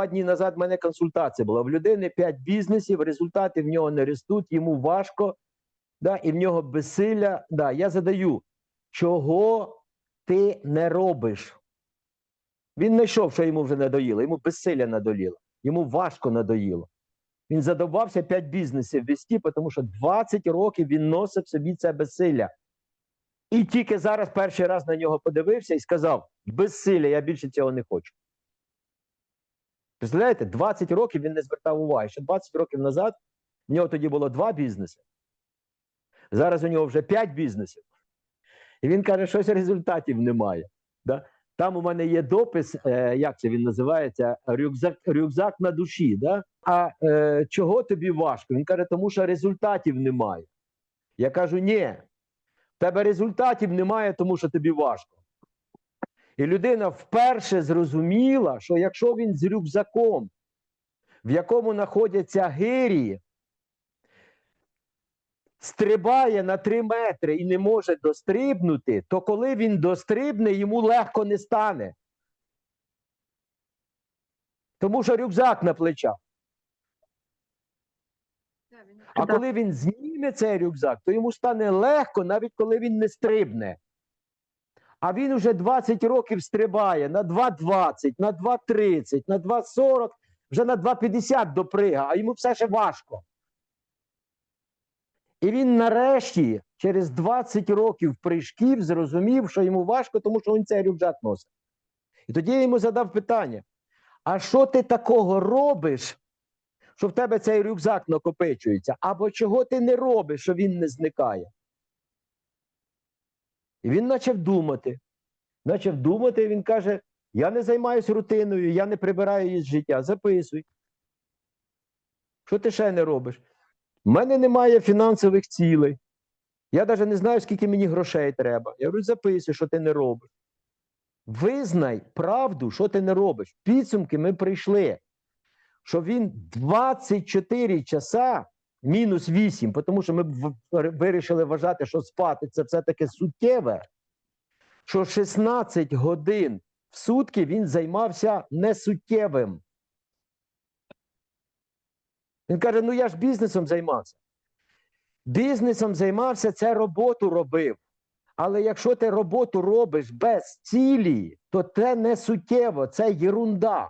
два дні назад в мене консультація була. В людини 5 бізнесів, результати в нього не ростуть, йому важко, да, і в нього безсилля. Да, я задаю, чого ти не робиш? Він не йшов, що йому вже надоїло, йому безсилля надоїло, йому важко надоїло. Він задовбався 5 бізнесів вести, тому що 20 років він носив собі це безсилля. І тільки зараз перший раз на нього подивився і сказав: безсилля, я більше цього не хочу. Представляєте, 20 років він не звертав уваги. Ще 20 років назад в нього тоді було два бізнеси. Зараз у нього вже 5 бізнесів. І він каже, щось результатів немає. Да? Там у мене є допис, е, як це він називається? Рюкзак, рюкзак на душі. Да? А е, чого тобі важко? Він каже, тому що результатів немає. Я кажу, ні, в тебе результатів немає, тому що тобі важко. І людина вперше зрозуміла, що якщо він з рюкзаком, в якому знаходяться гирі, стрибає на 3 метри і не може дострибнути, то коли він дострибне, йому легко не стане. Тому що рюкзак на плечах. А коли він зніме цей рюкзак, то йому стане легко, навіть коли він не стрибне. А він уже 20 років стрибає на 2,20, на 2,30, на 2,40, вже на 2,50 доприга, а йому все ще важко. І він нарешті через 20 років прыжків зрозумів, що йому важко, тому що він цей рюкзак носить. І тоді я йому задав питання: а що ти такого робиш, що в тебе цей рюкзак накопичується? Або чого ти не робиш, що він не зникає? І він почав думати. Почав думати, він каже: я не займаюся рутиною, я не прибираю її з життя. Записуй. Що ти ще не робиш? У мене немає фінансових цілей. Я навіть не знаю, скільки мені грошей треба. Я говорю, записуй, що ти не робиш. Визнай правду, що ти не робиш. Підсумки ми прийшли, що він 24 часа мінус 8, тому що ми вирішили вважати, що спати це все-таки суттєве, що 16 годин в сутки він займався несуттєвим. Він каже: ну я ж бізнесом займався. Бізнесом займався, це роботу робив. Але якщо ти роботу робиш без цілі, то це не суттєво, це єрунда.